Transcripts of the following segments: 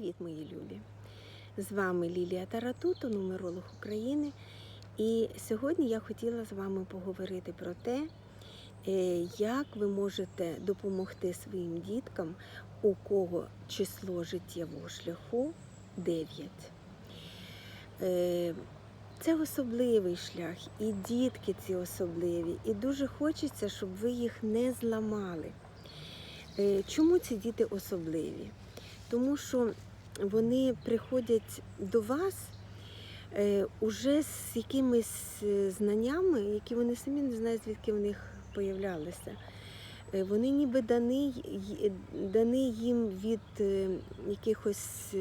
Привіт, мої любі! З вами Лілія Таратуто, нумеролог України. І сьогодні я хотіла з вами поговорити про те, е, як ви можете допомогти своїм діткам, у кого число життєвого шляху 9. Е, Це особливий шлях, і дітки ці особливі, і дуже хочеться, щоб ви їх не зламали. Е, Чому ці діти особливі? Тому що вони приходять до вас е, уже з якимись е, знаннями, які вони самі не знають, звідки в них появлялися. Е, Вони ніби дані, дані їм від якихось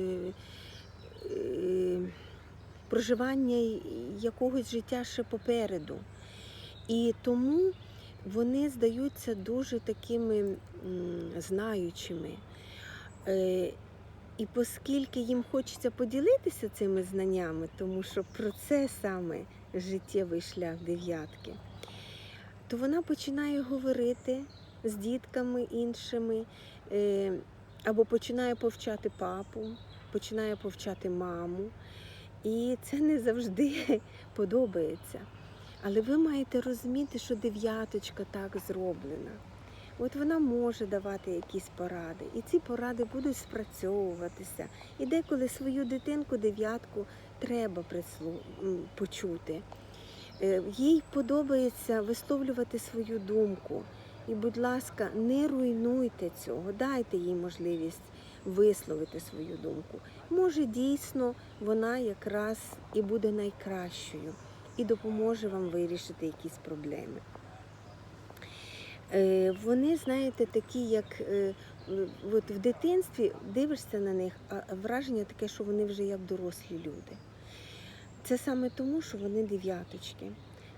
проживання якогось життя ще попереду. І тому вони здаються дуже такими знаючими. І оскільки їм хочеться поділитися цими знаннями, тому що про це саме життєвий шлях дев'ятки, то вона починає говорити з дітками іншими, е, або починає повчати папу, починає повчати маму. І це не завжди подобається. Але ви маєте розуміти, що дев'яточка так зроблена. От вона може давати якісь поради, і ці поради будуть спрацьовуватися. І деколи свою дитинку дев'ятку треба прислу- почути. Е, Їй подобається висловлювати свою думку. І, будь ласка, не руйнуйте цього, дайте їй можливість висловити свою думку. Може, дійсно вона якраз і буде найкращою і допоможе вам вирішити якісь проблеми. Е, Вони, знаєте, такі, як е, от в дитинстві дивишся на них, а враження таке, що вони вже як дорослі люди. Це саме тому, що вони дев'яточки.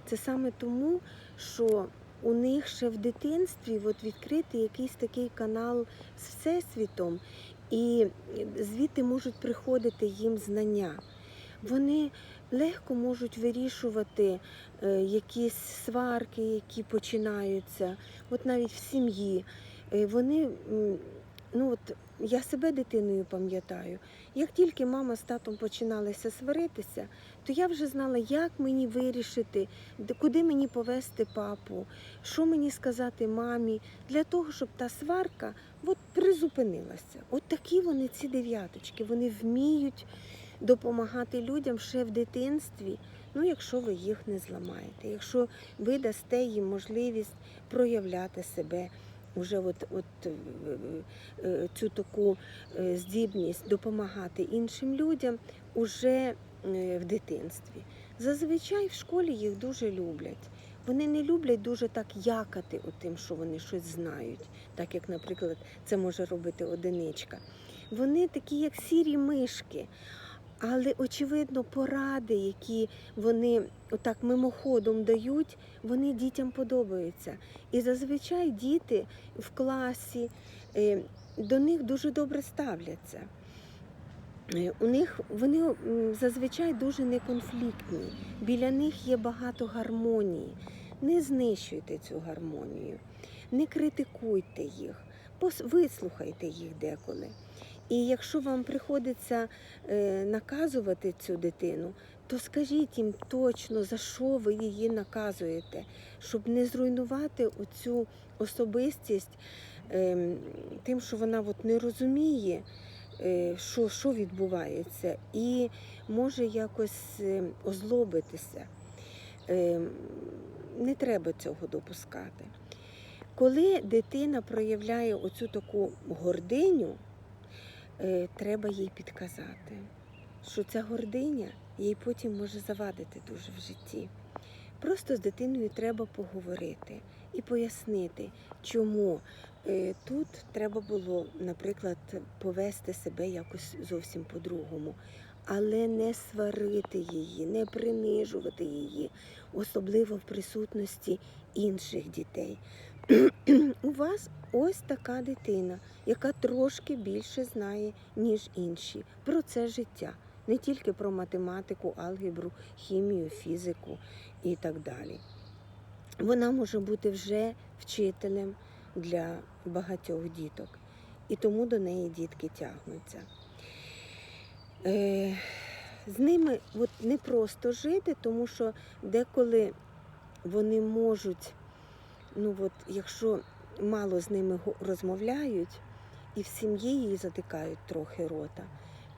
Це саме тому, що у них ще в дитинстві от відкритий якийсь такий канал з всесвітом, і звідти можуть приходити їм знання. Вони легко можуть вирішувати е, якісь сварки, які починаються, от навіть в сім'ї. Е, Вони, ну от я себе дитиною пам'ятаю. Як тільки мама з татом починалися сваритися, то я вже знала, як мені вирішити, куди мені повести папу, що мені сказати мамі, для того, щоб та сварка от призупинилася. От такі вони, ці дев'яточки, вони вміють допомагати людям ще в дитинстві. Ну, якщо ви їх не зламаєте, якщо ви дасте їм можливість проявляти себе, уже от, от е, е, цю таку е, здібність допомагати іншим людям уже е, в дитинстві. Зазвичай в школі їх дуже люблять. Вони не люблять дуже так якати у тим, що вони щось знають, так як, наприклад, це може робити одиничка. Вони такі, як сірі мишки. Але, очевидно, поради, які вони отак мимоходом дають, вони дітям подобаються. І зазвичай діти в класі е, до них дуже добре ставляться. Е, У них вони зазвичай дуже неконфліктні. Біля них є багато гармонії. Не знищуйте цю гармонію, не критикуйте їх, вислухайте їх деколи. І якщо вам приходиться е, наказувати цю дитину, то скажіть їм точно, за що ви її наказуєте, щоб не зруйнувати оцю особистість ем, тим, що вона от не розуміє, е, що, що відбувається, і може якось е, озлобитися. Ем, Не треба цього допускати. Коли дитина проявляє оцю таку гординю, треба їй підказати, що ця гординя їй потім може завадити дуже в житті. Просто з дитиною треба поговорити і пояснити, чому е, тут треба було, наприклад, повести себе якось зовсім по-другому, але не сварити її, не принижувати її, особливо в присутності інших дітей. У вас ось така дитина, яка трошки більше знає, ніж інші про це життя, не тільки про математику, алгебру, хімію, фізику і так далі. Вона може бути вже вчителем для багатьох діток, і тому до неї дітки тягнуться. Е, з ними от не просто жити, тому що деколи вони можуть, ну от, якщо мало з ними розмовляють і в сім'ї її затикають трохи рота,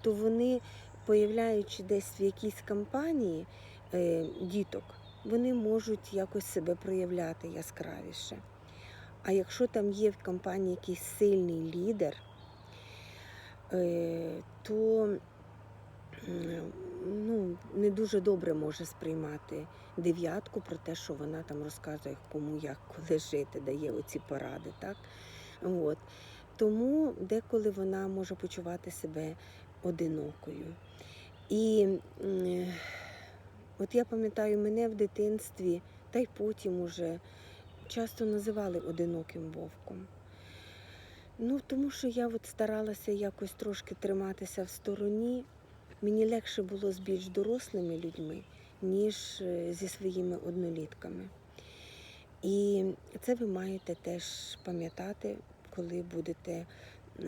то вони, появляючи десь в якійсь компанії е, діток, вони можуть якось себе проявляти яскравіше. А якщо там є в компанії якийсь сильний лідер, е, то ну, не дуже добре може сприймати дев'ятку про те, що вона там розказує, кому як коли жити, дає оці поради. Так? От. Тому деколи вона може почувати себе одинокою. І от я пам'ятаю, мене в дитинстві, та й потім уже часто називали одиноким вовком. Ну, тому що я от старалася якось трошки триматися в стороні. Мені легше було з більш дорослими людьми, ніж е, зі своїми однолітками. І це ви маєте теж пам'ятати, коли будете е,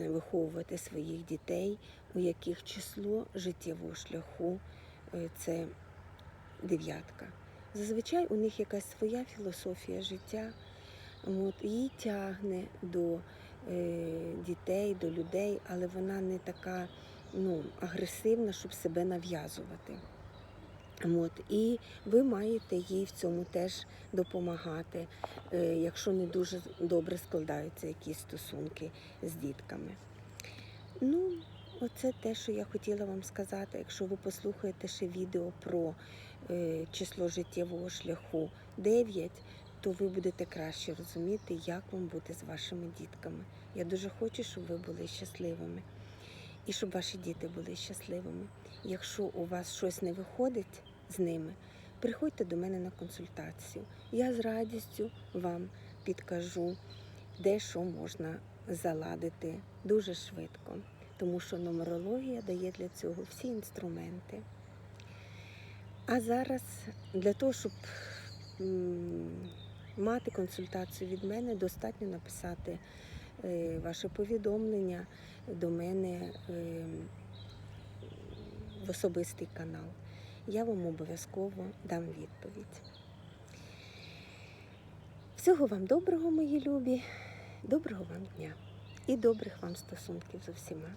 виховувати своїх дітей, у яких число життєвого шляху е, це дев'ятка. Зазвичай у них якась своя філософія життя, от, її тягне до е, дітей, до людей, але вона не така ну, агресивна, щоб себе нав'язувати. От, і ви маєте їй в цьому теж допомагати, е, якщо не дуже добре складаються якісь стосунки з дітками. Ну, оце те, що я хотіла вам сказати. Якщо ви послухаєте ще відео про е, число життєвого шляху 9, то ви будете краще розуміти, як вам бути з вашими дітками. Я дуже хочу, щоб ви були щасливими і щоб ваші діти були щасливими. Якщо у вас щось не виходить з ними, приходьте до мене на консультацію. Я з радістю вам підкажу, де що можна заладити дуже швидко, тому що нумерологія дає для цього всі інструменти. А зараз для того, щоб мати консультацію від мене, достатньо написати ваше повідомлення до мене е, в особистий канал. Я вам обов'язково дам відповідь. Всього вам доброго, мої любі, доброго вам дня і добрих вам стосунків з усіма.